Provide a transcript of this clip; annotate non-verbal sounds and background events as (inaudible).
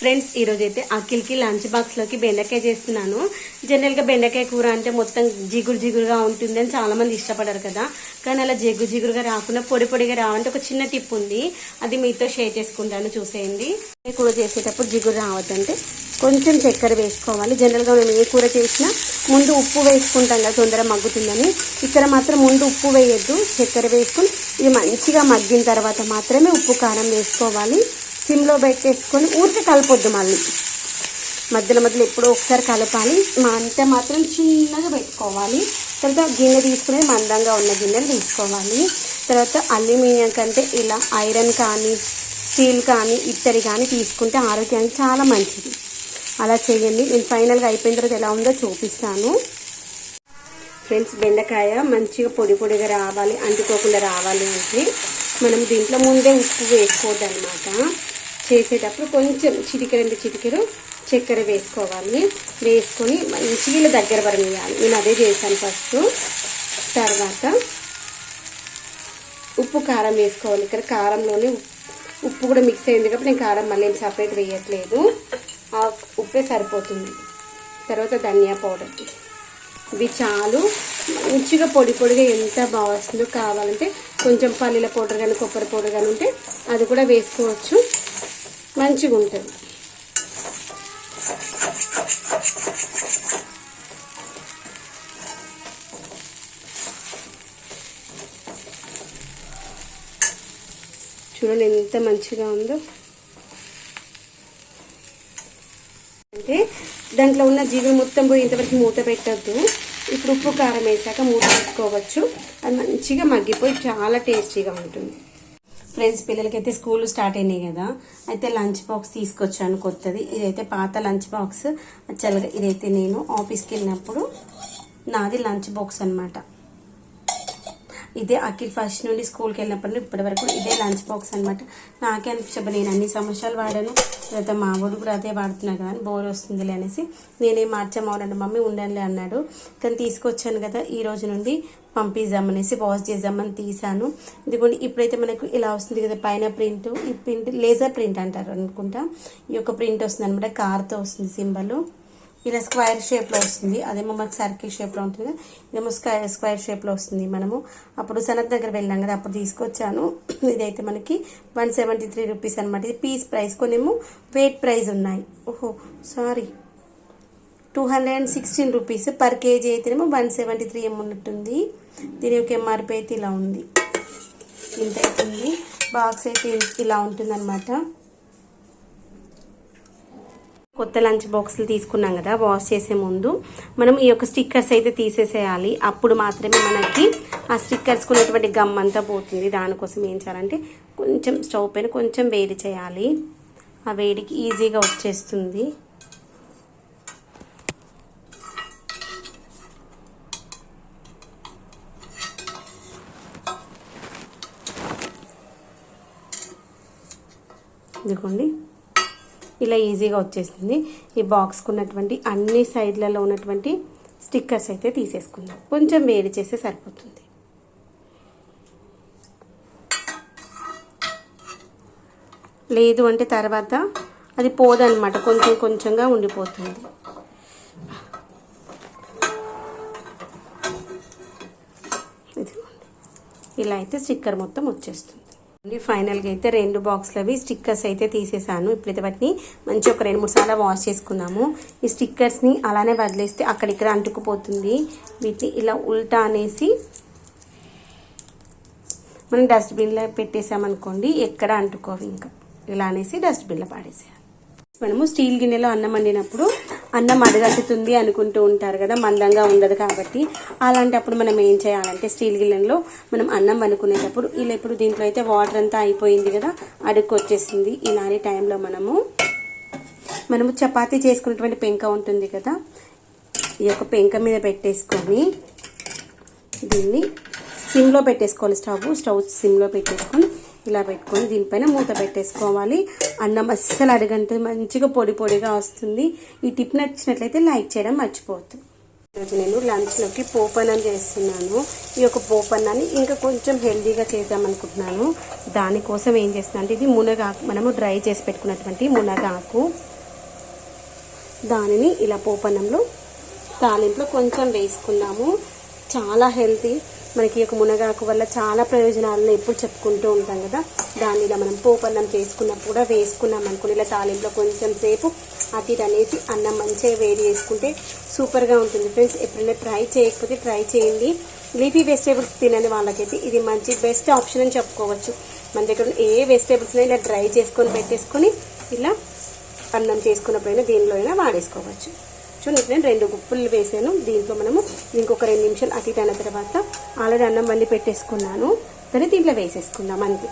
Friends ఈరోజు అయితే అఖిల్కి lunch బాక్స్లోకి బెండకాయ చేస్తున్నాను. జనరల్గా బెండకాయ కూర అంటే మొత్తం జిగురు జిగురుగా ఉంటుందని అని చాలామంది ఇష్టపడరు కదా. కానీ అలా జిగురు జిగురుగా రాకుండా పొడి పొడిగా రావంటే ఒక చిన్న టిప్ ఉంది. అది మీతో షేర్ చేసుకుంటాను చూసేయండి. ఏ కూర చేసేటప్పుడు జిగురు రావద్దంటే కొంచెం చక్కెర వేసుకోవాలి. జనరల్గా మేము ఏ కూర చేసినా ముందు ఉప్పు వేసుకుంటాం కదా తొందరగా మగ్గుతుందని. ఇక్కడ మాత్రం ముందు ఉప్పు వేయద్దు చక్కెర వేసుకుని ఇది మంచిగా మగ్గిన తర్వాత మాత్రమే ఉప్పు కారం వేసుకోవాలి. సిమ్లో పెట్టేసుకొని ఊరికే కలపొద్దు మళ్ళీ. మధ్యలో మధ్యలో ఎప్పుడో ఒకసారి కలపాలి. మా అంతే మాత్రం చిన్నగా పెట్టుకోవాలి. తర్వాత గిన్నె తీసుకునే మందంగా ఉన్న గిన్నెలు తీసుకోవాలి. తర్వాత అల్యూమినియం కంటే ఇలా ఐరన్ కానీ స్టీల్ కానీ ఇత్తడి కానీ తీసుకుంటే ఆరోగ్యానికి చాలా మంచిది. అలా చేయండి. నేను ఫైనల్గా అయిపోయిన తర్వాత ఎలా ఉందో చూపిస్తాను. ఫ్రెండ్స్ బెండకాయ మంచిగా పొడి పొడిగా రావాలి. అంటుకోకుండా రావాలి. అంటే మనం దీంట్లో ముందే ఉప్పు వేసుకోవద్దు అనమాట చేసేటప్పుడు కొంచెం చిటికెరండి చిటికెరు చక్కెర వేసుకోవాలి. వేసుకొని మంచిగా దగ్గర పడనియాలి నేను అదే చేశాను ఫస్ట్. తర్వాత ఉప్పు కారం వేసుకోవాలి. ఇక్కడ కారంలోనే ఉప్పు కూడా మిక్స్ అయింది కాబట్టి నేను కారం మళ్ళీ ఏం సపరేట్ వేయట్లేదు. ఆ ఉప్పే సరిపోతుంది. తర్వాత ధనియా పౌడర్. ఇవి చాలు. మంచిగా పొడి పొడిగా ఎంత బాగా వస్తుందో కావాలంటే కొంచెం పల్లీల పౌడర్ కానీ కొబ్బరి పౌడర్ కానీ ఉంటే అది కూడా వేసుకోవచ్చు. మంచిగా ఉంటుంది. చూడండి ఎంత మంచిగా ఉందో. అంటే దాంట్లో ఉన్న జీవి మొత్తం పోయి ఇంతవరకు మూత పెట్టద్దు. ఇప్పుడు ఉప్పు కారం వేసాక మూత పెట్టుకోవచ్చు. అది మంచిగా మగ్గిపోయి చాలా టేస్టీగా ఉంటుంది. ఫ్రెండ్స్ పిల్లలకైతే స్కూల్ స్టార్ట్ అయినాయి కదా. అయితే లంచ్ బాక్స్ తీసుకొచ్చాను కొత్తది. ఇదైతే పాత లంచ్ బాక్స్. చల్లగా ఇదైతే నేను ఆఫీస్కి వెళ్ళినప్పుడు నాది లంచ్ బాక్స్ అనమాట ఇదే అఖిల్ ఫస్ట్ నుండి స్కూల్కి వెళ్ళినప్పటి నుండి ఇప్పటి వరకు ఇదే లంచ్ బాక్స్ అనమాట నాకే అనిపించబడి నేను అన్ని సంవత్సరాలు వాడాను తర్వాత మా వాడు కూడా అదే వాడుతున్నా కదా అని బోర్ వస్తుందిలే అనేసి నేనేం మార్చామవునండి మమ్మీ ఉండనులే అన్నాడు. కానీ తీసుకొచ్చాను కదా ఈ రోజు నుండి పంపిద్దామనేసి వాష్ చేద్దామని తీసాను ఇదిగోండి ఇప్పుడైతే మనకు ఇలా వస్తుంది కదా పైన ప్రింట్ ఈ ప్రింట్ లేజర్ ప్రింట్ అంటారు అనుకుంటా. ఈ యొక్క ప్రింట్ వస్తుంది అనమాట కార్తో వస్తుంది సింబల్. ఇలా స్క్వేర్ షేప్లో వస్తుంది. అదేమో మనకు సర్కిల్ షేప్లో ఉంటుంది కదా. ఇదేమో స్క్వేర్ స్క్వేర్ షేప్లో వస్తుంది మనము. అప్పుడు సనత్ దగ్గర వెళ్ళాం కదా అప్పుడు తీసుకొచ్చాను. (clears throat) ఇదైతే మనకి వన్ సెవెంటీ త్రీ రూపీస్ అనమాట ఇది పీస్ ప్రైస్. కొనేమో వెయిట్ ప్రైస్ ఉన్నాయి. ఓహో sorry. Two hundred and sixteen rupees per kg అయితేనేమో వన్ సెవెంటీ త్రీ ఏమో ఉన్నట్టుంది దీని యొక్క ఎంఆర్పి అయితే ఇలా ఉంది. ఇంత అవుతుంది బాక్స్ అయితే ఇలా ఉంటుంది అనమాట కొత్త లంచ్ బాక్సులు తీసుకున్నాం కదా వాష్ చేసే ముందు మనం ఈ యొక్క స్టిక్కర్స్ అయితే తీసేసేయాలి. అప్పుడు మాత్రమే మనకి ఆ స్టిక్కర్స్ ఉన్నటువంటి గమ్ అంతా పోతుంది. దానికోసం ఏం చేయాలంటే కొంచెం స్టవ్ పైన కొంచెం వేడి చేయాలి. ఆ వేడికి ఈజీగా వచ్చేస్తుంది. ఇదిగోండి. ఇలా ఈజీగా వచ్చేస్తుంది ఈ బాక్స్కు ఉన్నటువంటి అన్ని సైడ్లలో ఉన్నటువంటి స్టిక్కర్స్ అయితే తీసేసుకుందాం. కొంచెం వేడి చేస్తే సరిపోతుంది. లేదు అంటే తర్వాత అది పోదనమాట కొంచెం కొంచెంగా ఉండిపోతుంది. ఇలా అయితే స్టిక్కర్ మొత్తం వచ్చేస్తుంది. ఫైనల్గా అయితే రెండు బాక్స్లవి స్టిక్కర్స్ అయితే తీసేసాను. ఇప్పుడైతే వాటిని మంచి ఒక రెండు మూడు సార్లు వాష్ చేసుకున్నాము ఈ స్టిక్కర్స్ని అలానే వదిలేస్తే అక్కడిక్కడ అంటుకుపోతుంది. వీటిని ఇలా ఉల్టా అనేసి మనం డస్ట్బిన్లో పెట్టేసామనుకోండి ఎక్కడ అంటుకోవు ఇంకా. ఇలా అనేసి డస్ట్బిన్లో పాడేసేయాలి. మనము స్టీల్ గిన్నెలో అన్నం వండినప్పుడు అన్నం అడగట్టుతుంది అనుకుంటూ ఉంటారు కదా మందంగా ఉండదు కాబట్టి అలాంటప్పుడు మనం ఏం చేయాలంటే స్టీల్ గిన్నెలో మనం అన్నం వండుకునేటప్పుడు ఇలా ఇప్పుడు దీంట్లో అయితే వాటర్ అంతా అయిపోయింది కదా అడుక్కు వచ్చేసింది. ఇలాంటి టైంలో మనము మనము చపాతీ చేసుకున్నటువంటి పెంక ఉంటుంది కదా ఈ యొక్క పెంక మీద పెట్టేసుకొని దీన్ని సిమ్లో పెట్టేసుకోవాలి స్టవ్. స్టవ్ సిమ్లో పెట్టేసుకొని ఇలా పెట్టుకొని దీనిపైన మూత పెట్టేసుకోవాలి. అన్నం అస్సలు అడగంటే మంచిగా పొడి పొడిగా వస్తుంది. ఈ టిప్ నచ్చినట్లయితే లైక్ చేయడం మర్చిపోవద్దు. ఈరోజు నేను లంచ్లోకి పోపన్నం చేస్తున్నాను. ఈ యొక్క పోపన్నాన్ని ఇంకా కొంచెం హెల్దీగా చేద్దామనుకుంటున్నాను. దానికోసం ఏం చేస్తున్నా అంటే ఇది మునగాకు మనము డ్రై చేసి పెట్టుకున్నటువంటి మునగాకు దానిని ఇలా పోపన్నంలో తాలింపులో కొంచెం వేసుకున్నాము చాలా హెల్తీ మనకి ఈ యొక్క మునగాకు వల్ల చాలా ప్రయోజనాలను ఎప్పుడు చెప్పుకుంటూ ఉంటాం కదా. దాన్ని ఇలా మనం పోపన్నం చేసుకున్నప్పుడు కూడా వేసుకున్నాం అనుకుని ఇలా తాలింపులో కొంచెం సేపు అటు అనేసి అన్నం మంచిగా వేడి చేసుకుంటే సూపర్గా ఉంటుంది. ఫ్రెండ్స్ ఎప్పుడైనా ట్రై చేయకపోతే ట్రై చేయండి. లీఫీ వెజిటేబుల్స్ తినని వాళ్ళకైతే ఇది మంచి బెస్ట్ ఆప్షన్ అని చెప్పుకోవచ్చు. మన దగ్గర ఏ వెజిటేబుల్స్ ఇలా డ్రై చేసుకొని పెట్టేసుకొని ఇలా అన్నం చేసుకున్నప్పుడైనా దీనిలో అయినా వాడేసుకోవచ్చు. చూడండి నేను రెండు గుప్పులు వేసాను. దీంట్లో మనము ఇంకొక రెండు నిమిషాలు అటు అయిన తర్వాత ఆల్రెడీ అన్నం వండి పెట్టేసుకున్నాను. దాన్ని దీంట్లో వేసేసుకుందాం అంతే.